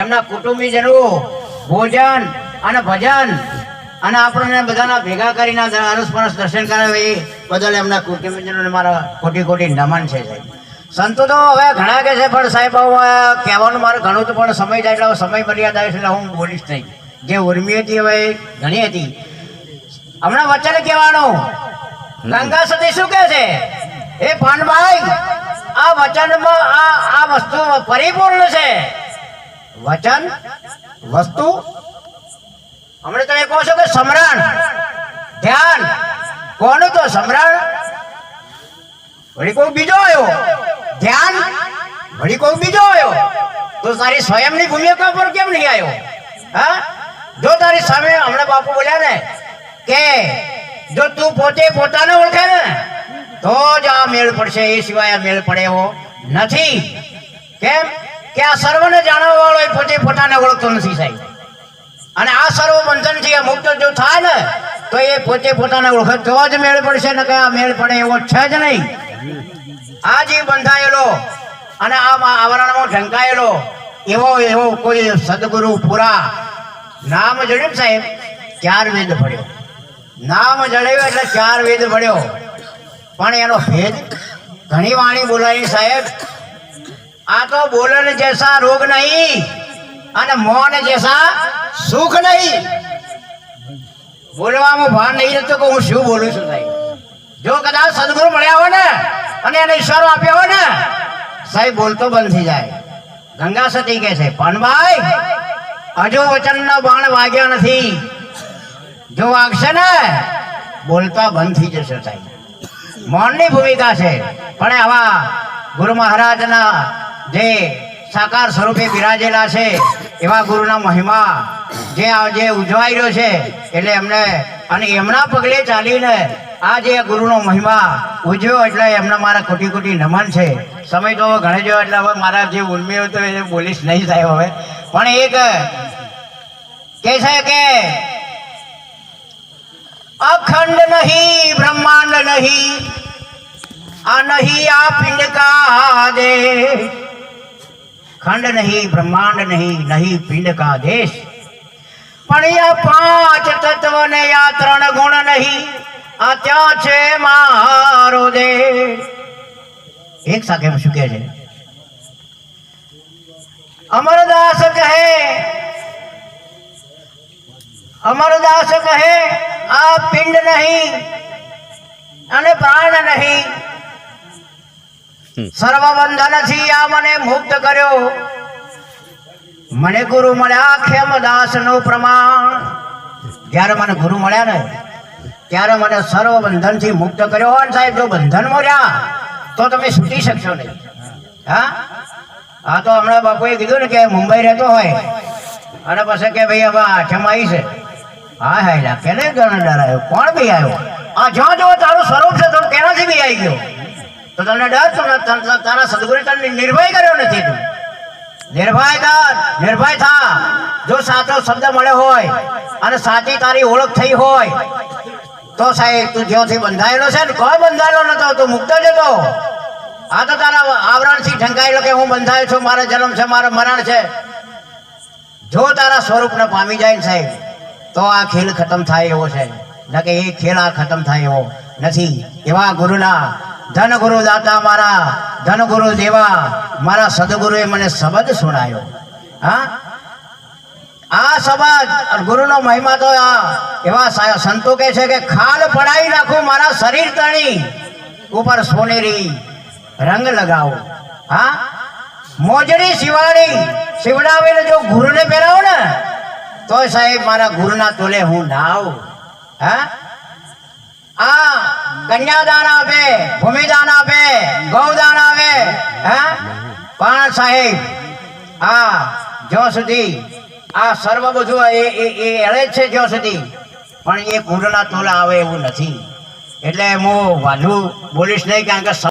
એમના કુટુંબીજનો ભોજન અને ભજન. અને આપણને બધાના ભેગા કરીને અરસપરસ દર્શન કરાવે એ બદલ એમના કુટુંબીજનોને મારા કોટી કોટી નમન છે સાહેબ. સંતો તો હવે ઘણા કે છે પણ સાહેબ હવે કહેવાનું મારે ઘણું તો પણ સમય જાય એટલે સમય મર્યાદા છે એટલે હું બોલીશ નહીં. જે ઉર્મી હતી હવે ઘણી હતી. હમણાં વચન કહેવાનું. ગંગા સતી શું કહે છે? એ પાનભાઈ આ વચનમાં આ આ વસ્તુ પરિપૂર્ણ છે. વચન વસ્તુ હમણાં તમે કહો છો કે સમરણ ધ્યાન કોનું તો સમરણ વળી કોઈ બીજો આવ્યો ધ્યાન વળી કોઈ બીજો આવ્યો તો તારી સ્વયંની ભૂમિકા પર કેમ નહીં આવ્યો હા જો તારી સામે હમણાં બાપુ બોલ્યા ને કે જો તું પોતે પોતાને ઓળખે ને તો જ આ મેળ પડશે એ સિવાય આ મેળ પડે એવો નથી કેમ કે આ સર્વને જાણવા વાળો પોતે પોતાને ઓળખતો નથી સાહેબ. અને આ સર્વ બંધનથી આ મુક્ત જો થાય ને, તો એ પોતે પોતાને ઓળખે તો જ મેળ પડશે ને કે આ મેળ પડે એવો છે જ નહીં. આ જે બંધાયેલો અને આ આવરણમાં ઢંકાયેલો, એવો એવો કોઈ સદગુરુ પૂરા. નામ જડ્યું સાહેબ, ચાર વેદ ભળ્યો. નામ જળ્યું એટલે ચાર વેદ ભળ્યો. પણ એનો ભેદ ઘણી વાણી બોલાવી સાહેબ. આ તો બોલન જૈસા રોગ નહીં અને મોન જૈસા સુખ નહીં. બોલવામાં ભાન નહીં રહેતો કે હું શું બોલું છું સાહેબ? જો કદાચ સદગુરુ મળ્યા હોય ને, અને એને ઈશ્વરો આપ્યો હોય ને, સાહેબ બોલતો બંધ થઈ જાય. ગંગા સતી કહે છે પનભાઈ હજુ વચનનો બાણ વાગ્યા નથી. જો વાગશે ને, બોલતા બંધ થઈ જશે સાહેબ. મૌનની ભૂમિકા છે, પણ આવા ગુરુ મહારાજના જે સાકાર સ્વરૂપે બિરાજેલા છે, એવા ગુરુના મહિમા જે આજે ઉજવાઈ રહ્યો છે, એટલે એમને અને એમના પગલે ચાલીને આ જે ગુરુનો મહિમા ઉજવ્યો એટલે એમને મારા કોટી કોટી નમન છે. સમય તો ઘણે જોયો એટલે હવે મારા જે ઉર્મી હોય તો એ બોલીશ નહીં થાય હવે. પણ એક કે છે કે અખંડ નહીં, બ્રહ્માંડ નહીં, આ નહીં આ પિંડ કા દે? ખંડ નહીં બ્રહ્માંડ નહીં નહીં પિંડ કા દેશ પણ આ પાંચ તત્વ ને આ ત્રણ ગુણ નહીં આ ત્યાં છે મારો દેશ એક સાથે શું કહે છે અમરદાસ કહે અમરદાસ કહે આ પિંડ નહીં અને પ્રાણ નહીં સર્વ બંધનથી આ મને મુક્ત કર્યો. મને ગુરુ મળ્યા ખેમદાસનું પ્રમાણ. જ્યારે મને ગુરુ મળ્યા ને, ત્યારે મને સર્વ બંધનથી મુક્ત કર્યો હોય સાહેબ, જો બંધનમાં રહ્યા તો તમે છૂટી શકશો નહીં. હા? હા તો હમણાં બાપુએ કીધું ને કે મુંબઈ રહેતો હોય, અને પછી કે ભાઈ હવે આઠમ આવી છે. હા હા કેને ગણ ડરાયો કોણ બી આવ્યો? આ જ્યાં જો તારું સ્વરૂપ છે, તો કેનાથી બી આવી ગયો. તો તમને ડર તારા સદગુરુ તને નિર્ભય કર્યો નથી. નિર્ભય કર, નિર્ભય થા. જો સાચો શબ્દ મળ્યો હોય અને સાચી તારી ઓળખ થઈ હોય, તો સાહેબ તું જ્યાંથી બંધાયેલો છે ને? કોઈ બંધાયેલો નતો, તું મુક્ત જ હતો. આ તો તારા આવરણથી ઢંકાયેલો કે હું બંધાયો છું, મારો જન્મ છે, મારો મરણ છે. જો તારા સ્વરૂપને પામી જાય ને સાહેબ, તો આ ખેલ ખતમ થાય એવો છે. ન કે એ ખેલ આ ખતમ થાય એવો નથી. એવા ગુરુના ધન ગુરુ દાતા મારા ધન ગુરુ દેવા, મારા સદગુરુએ મને શબ્દ સુણાયો. હા? આ શબદ ગુરુનો મહિમા તો આ, એવા સંતો કહે છે કે ખાલ પડાવી નાખો, મારા શરીર તણી. ઉપર સોનેરી રંગ લગાવો. હા? મોજડી શિવાળી શિવડાવીને જો ગુરુને પહેરાવો ને તો સાહેબ મારા ગુરુના તોલે હું નાવ. હા? આ કન્યાદાન આપે, ભૂમિદાન આપે, ગૌદાન આપે, હા? પણ સાહેબ આ જ્યાં સુધી આ સર્વ બધું એ એ એળે જ છે જ્યાં સુધી, પણ એ કુંડલા તોલા આવે એવું નથી. એટલે હું વાલું બોલીશ નહીં, કારણ કે